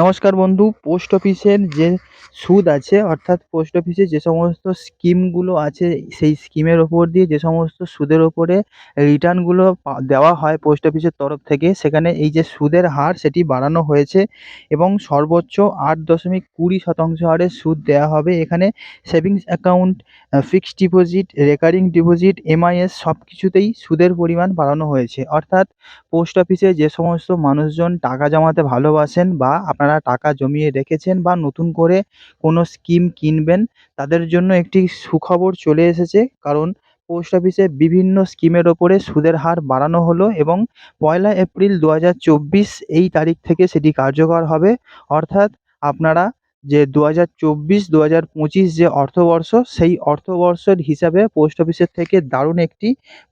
নমস্কার বন্ধু, পোস্ট অফিসের যে সুদ আছে, অর্থাৎ পোস্ট অফিসে যে সমস্ত স্কিমগুলো আছে, সেই স্কিমের ওপর দিয়ে যে সমস্ত সুদের ওপরে রিটার্নগুলো দেওয়া হয় পোস্ট অফিসের তরফ থেকে, সেখানে এই যে সুদের হার সেটি বাড়ানো হয়েছে এবং সর্বোচ্চ আট দশমিক কুড়ি শতাংশ হারে সুদ দেওয়া হবে। এখানে savings account, fixed deposit, recurring deposit, MIS সব কিছুতেই সুদের পরিমাণ বাড়ানো হয়েছে। অর্থাৎ পোস্ট অফিসে যে সমস্ত মানুষজন টাকা জমাতে ভালোবাসেন বা আপনারা টাকা জমিয়ে রেখেছেন বা নতুন করে কোনো স্কিম কিনবেন, তাদের জন্য একটি সুখবর চলে এসেছে। কারণ পোস্ট অফিসে বিভিন্ন স্কিমের ওপরে সুদের হার বাড়ানো হলো এবং পয়লা এপ্রিল দু হাজার চব্বিশ এই তারিখ থেকে সেটি কার্যকর হবে। অর্থাৎ আপনারা যে দু হাজার চব্বিশ দু হাজার পঁচিশ যে অর্থবর্ষ, সেই অর্থবর্ষের হিসাবে পোস্ট অফিসের থেকে দারুণ একটি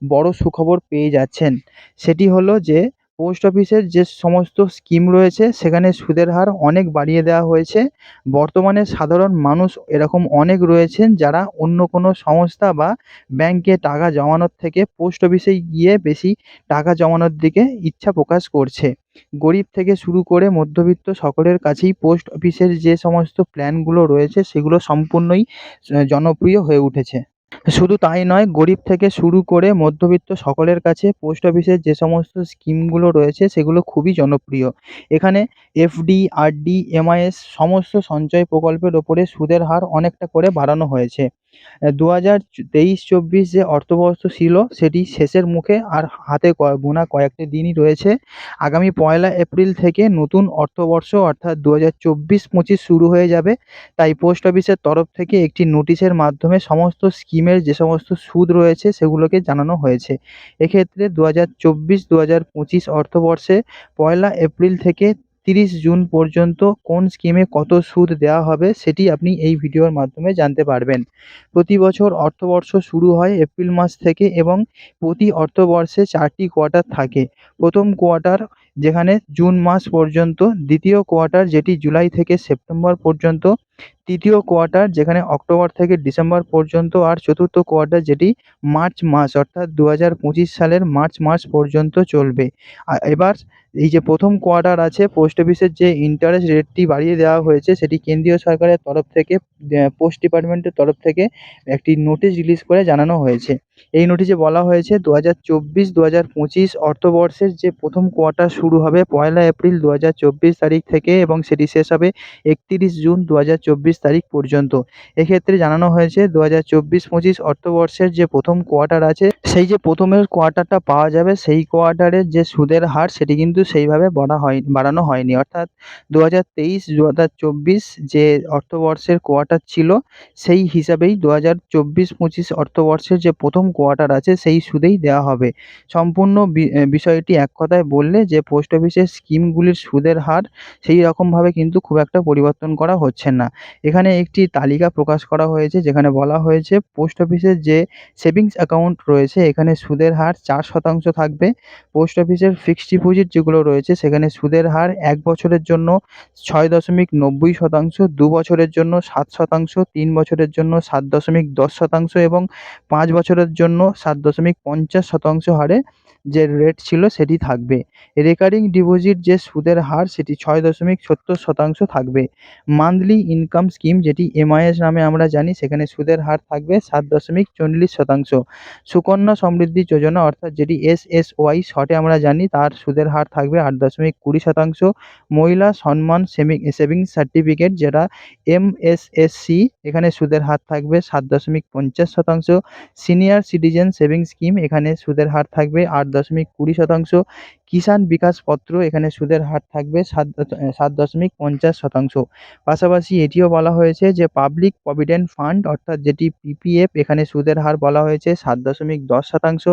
বড় সুখবর পেয়ে যাচ্ছেন। সেটি হলো যে পোস্ট অফিসের যে সমস্ত স্কিম রয়েছে, সেখানে সুদের হার অনেক বাড়িয়ে দেওয়া হয়েছে। বর্তমানে সাধারণ মানুষ এরকম অনেক রয়েছেন যারা অন্য কোনো সংস্থা বা ব্যাংকে টাকা জমানোর থেকে পোস্ট অফিসে গিয়ে বেশি টাকা জমানোর দিকে ইচ্ছা প্রকাশ করছে। গরিব থেকে শুরু করে মধ্যবিত্ত সকলের কাছেই পোস্ট অফিসের যে সমস্ত প্ল্যানগুলো রয়েছে, সেগুলো সম্পূর্ণই জনপ্রিয় হয়ে উঠেছে। শুধু তাই নয়, গরিব থেকে শুরু করে মধ্যবিত্ত সকলের কাছে পোস্ট অফিসের যে সমস্ত স্কিমগুলো রয়েছে সেগুলো খুবই জনপ্রিয়। এখানে এফডি আরডি এমআইএস সমস্ত সঞ্চয় প্রকল্পের ওপরে সুদের হার অনেকটা করে বাড়ানো হয়েছে। দু হাজার তেইশ চব্বিশ যে অর্থবর্ষ ছিল সেটি শেষের মুখে আর হাতে গোনা কয়েকটি দিনই রয়েছে। আগামী পয়লা এপ্রিল থেকে নতুন অর্থবর্ষ অর্থাৎ দু হাজার চব্বিশ পঁচিশ শুরু হয়ে যাবে। তাই পোস্ট অফিসের তরফ থেকে একটি নোটিশের মাধ্যমে সমস্ত স্কিমের যে সমস্ত সুদ রয়েছে সেগুলোকে জানানো হয়েছে। এক্ষেত্রে দু হাজার চব্বিশ দু হাজার পঁচিশ অর্থবর্ষে পয়লা এপ্রিল থেকে তিরিশ জুন পর্যন্ত কোন স্কিমে কত সুদ দেওয়া হবে সেটি আপনি এই ভিডিওর মাধ্যমে জানতে পারবেন। প্রতি বছর অর্থবর্ষ শুরু হয় এপ্রিল মাস থেকে এবং প্রতি অর্থবর্ষে চারটি কোয়ার্টার থাকে। প্রথম কোয়ার্টার যেখানে জুন মাস পর্যন্ত, দ্বিতীয় কোয়ার্টার যেটি জুলাই থেকে সেপ্টেম্বর পর্যন্ত তৃতীয় কোয়ার্টার, যেখানে অক্টোবর থেকে ডিসেম্বর পর্যন্ত আর চতুর্থ কোয়ার্টার, যেটি মার্চ মাস, অর্থাৎ দু হাজার পঁচিশ সালের মার্চ মাস পর্যন্ত চলবে। এবার এই যে প্রথম কোয়ার্টার আছে, পোস্ট অফিসের যে ইন্টারেস্ট রেটটি বাড়িয়ে দেওয়া হয়েছে, সেটি কেন্দ্রীয় সরকারের তরফ থেকে পোস্ট ডিপার্টমেন্টের তরফ থেকে একটি নোটিশ রিলিজ করে জানানো হয়েছে। এই নোটিশে বলা হয়েছে দু হাজার চব্বিশ দু হাজার পঁচিশ অর্থবর্ষের যে প্রথম কোয়ার্টার শুরু হবে পয়লা এপ্রিল দু হাজার চব্বিশ তারিখ থেকে এবং সেটি শেষ হবে একতিরিশ জুন দু হাজার চব্বিশ তারিখ পর্যন্ত। এক্ষেত্রে জানানো হয়েছে দু হাজার চব্বিশ পঁচিশ অর্থবর্ষের যে প্রথম কোয়ার্টার আছে, সেই যে প্রথমের কোয়ার্টারটা পাওয়া যাবে, সেই কোয়ার্টারের যে সুদের হার, সেটি কিন্তু সেইভাবে বাড়া হয়, বাড়ানো হয়নি। অর্থাৎ দু হাজার তেইশ দু হাজার চব্বিশ যে অর্থবর্ষের কোয়ার্টার ছিল, সেই হিসাবেই দু হাজার চব্বিশ পঁচিশ অর্থবর্ষের যে প্রথম কোয়ার্টার আছে, সেই সুদেই দেওয়া হবে। সম্পূর্ণ বিষয়টি এক কথায় বললে যে পোস্ট অফিসের স্কিমগুলির সুদের হার, সেই রকমভাবে কিন্তু খুব একটা পরিবর্তন করা হচ্ছে না। এখানে একটি তালিকা প্রকাশ করা হয়েছে যেখানে বলা হয়েছে, পোস্ট অফিসের যে সেভিংস অ্যাকাউন্ট রয়েছে, এখানে সুদের হার চার শতাংশ থাকবে। পোস্ট অফিসের ফিক্সড ডিপোজিট যেগুলো রয়েছে, সেখানে সুদের হার এক বছরের জন্য ছয় দশমিক নব্বই শতাংশ, দু বছরের জন্য সাত শতাংশ, তিন বছরের জন্য সাত দশমিক দশ শতাংশ এবং পাঁচ বছরের জন্য সাত দশমিক পঞ্চাশ শতাংশ হারে যে রেট ছিল সেটি থাকবে। রেকারিং ডিপোজিট যে সুদের হার, সেটি ছয় দশমিক সত্তর শতাংশ থাকবে। মান্থলি ইনকাম স্কিম যেটি এমআইএস নামে আমরা জানি, সেখানে সুদের হার থাকবে সাত দশমিক চল্লিশ শতাংশ। সুকন্যা সমৃদ্ধি যোজনা অর্থাৎ যেটি এসএসওয়াই শর্টে আমরা জানি, তার সুদের হার থাকবে আট দশমিক কুড়ি শতাংশ। মহিলা সম্মান সেভিংস সার্টিফিকেট যেটা এমএসএসসি এখানে সুদের হার থাকবে সাত দশমিক পঞ্চাশ শতাংশ। সিনিয়র সিটিজেন সেভিংস স্কিম এখানে সুদের হার থাকবে আট দশমিক কুড়ি শতাংশ। কিষাণ বিকাশ পত্র, এখানে সুদের হার থাকবে সাত সাত দশমিক পঞ্চাশ শতাংশ। পাশাপাশি এটিও হয়েছে যে পাবলিক প্রভিডেন্ট ফান্ড অর্থাৎ যেটি পিপিএফ এখানে সুদের হার বলা হয়েছে সাত দশমিক দশ শতাংশ।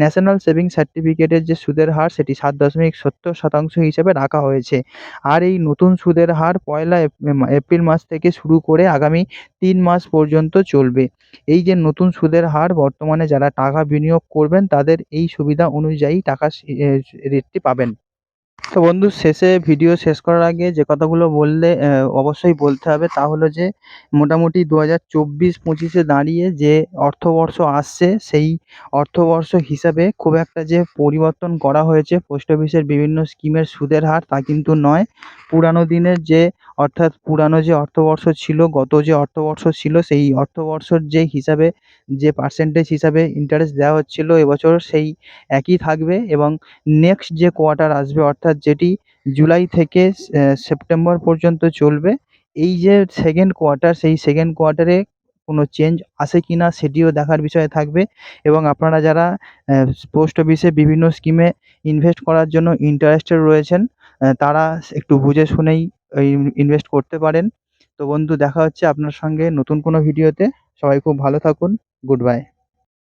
ন্যাশনাল সেভিংস সার্টিফিকেটের যে সুদের হার, সেটি সাত দশমিক সত্তর শতাংশ হিসেবে রাখা হয়েছে। আর এই নতুন সুদের হার পয়লা এপ্রিল মাস থেকে শুরু করে আগামী তিন মাস পর্যন্ত চলবে। এই যে নতুন সুদের হার, বর্তমানে যারা টাকা বিনিয়োগ করবেন, তাদের এই সুবিধা অনুযায়ী টাকা রেটটি পাবেন। তো বন্ধু, শেষে ভিডিও শেষ করার আগে যে কথাগুলো বললে অবশ্যই বলতে হবে তা হলো যে, মোটামুটি দু হাজার চব্বিশ পঁচিশে দাঁড়িয়ে যে অর্থবর্ষ আসছে, সেই অর্থবর্ষ হিসাবে খুব একটা যে পরিবর্তন করা হয়েছে, পোস্ট অফিসের বিভিন্ন স্কিমের সুদের হার তা কিন্তু নয়। পুরানো দিনের যে, অর্থাৎ পুরানো যে অর্থবর্ষ ছিল, গত যে অর্থবর্ষ ছিল, সেই অর্থবর্ষর যে হিসাবে, যে পার্সেন্টেজ হিসাবে ইন্টারেস্ট দেওয়া হচ্ছিল, এবছর সেই একই থাকবে এবং নেক্সট যে কোয়ার্টার আসবে, অর্থাৎ যেটি জুলাই থেকে সেপ্টেম্বর পর্যন্ত চলবে, এই যে সেকেন্ড কোয়ার্টার সেই সেকেন্ড কোয়ার্টারে কোনো চেঞ্জ আসে কি না সেটিও দেখার বিষয় থাকবে এবং আপনারা যারা পোস্ট অফিসে বিভিন্ন স্কিমে ইনভেস্ট করার জন্য ইন্টারেস্টেড রয়েছেন তারা একটু বুঝে শুনেই ইনভেস্ট করতে পারেন। তো বন্ধু, দেখা হচ্ছে আপনার সঙ্গে নতুন কোনো ভিডিওতে সবাই খুব ভালো থাকুন। Good bye